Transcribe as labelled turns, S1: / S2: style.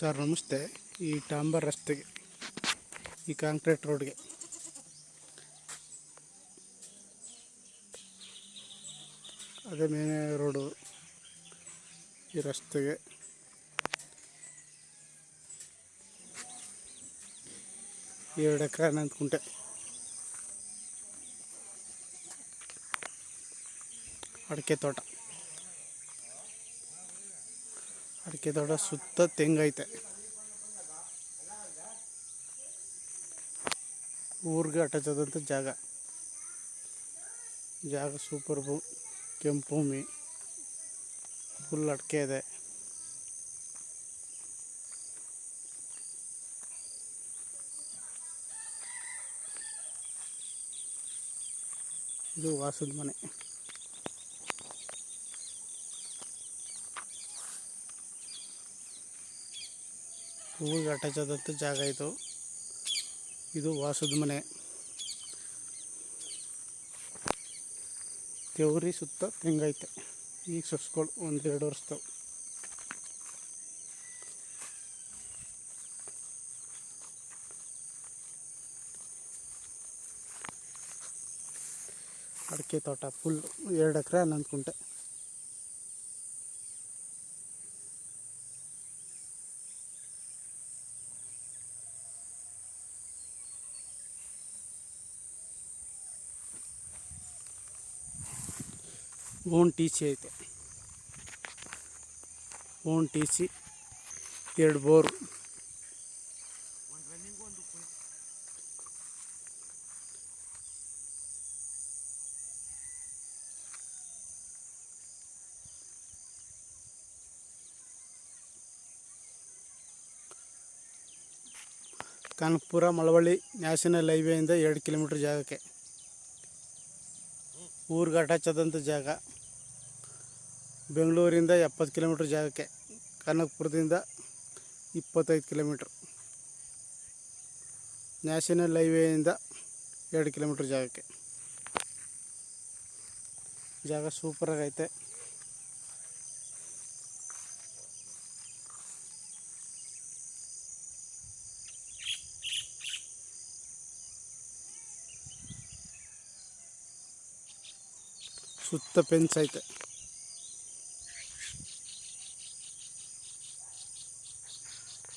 S1: Sir ನಮಸ್ತೆ. ಈ ಟಾಂಬರ್ ರಸ್ತೆಗೆ, ಈ ಕಾಂಕ್ರೀಟ್ ರೋಡ್ಗೆ. ಅದೇ ಮೇನೆ ರೋಡು, ಈ ರಸ್ತೆಗೆ. ಎರಡು ಎಕರೆ ಹನ್ನೊಂದು ಕುಂಟೆ. ಅಡಿಕೆ ತೋಟ. ಅಡಿಕೆ ತೋಟ ಸುತ್ತ ತೆಂಗೈತೆ. ಊರಿಗೆ ಅಟ್ಯಾಚ್ ಆದಂಥ ಜಾಗ. ಜಾಗ ಸೂಪರ್ ಭೂ ಭೂಮಿ. ಫುಲ್ ಅಡಿಕೆ ಇದೆ. ಇದು ವಾಸದ ಮನೆ. ಊರಿಗೆ ಅಟ್ಯಾಚ್ ಜಾಗ ಇದು. ಇದು ವಾಸದ ಮನೆ. ದೇವ್ರಿ ಸುತ್ತ ತೆಂಗೈತೆ ಈಗ ಸೊಸ್ಗಳು ಒಂದು ಎರಡು ವರ್ಷದವು ಅಡಿಕೆ ತೋಟ ಫುಲ್ ಎರಡು ಎಕರೆ ಹನ್ನೊಂದು ಕುಂಟೆ. ಓನ್ ಟಿ ಸಿ ಐತೆ ಓನ್ ಟಿ ಸಿ ಎರಡು ಬೋರು ಕನಕಪುರ ಮಳವಳ್ಳಿ ನ್ಯಾಷನಲ್ ಹೈವೇಯಿಂದ ಎರಡು ಕಿಲೋಮೀಟ್ರ್ ಜಾಗಕ್ಕೆ ಊರಿಗೆ ಅಟ್ಯಾಚ್ ಆದಂಥ ಜಾಗ. ಬೆಂಗಳೂರಿಂದ ಎಪ್ಪತ್ತು ಕಿಲೋಮೀಟ್ರ್ ಜಾಗಕ್ಕೆ. ಕನಕಪುರದಿಂದ ಇಪ್ಪತ್ತೈದು ಕಿಲೋಮೀಟ್ರ್. ನ್ಯಾಷನಲ್ ಹೈವೇಯಿಂದ ಎರಡು ಕಿಲೋಮೀಟ್ರ್ ಜಾಗಕ್ಕೆ. ಜಾಗ ಸೂಪರಾಗೈತೆ. ಸುತ್ತ ಫೆನ್ಸ್ ಐತೆ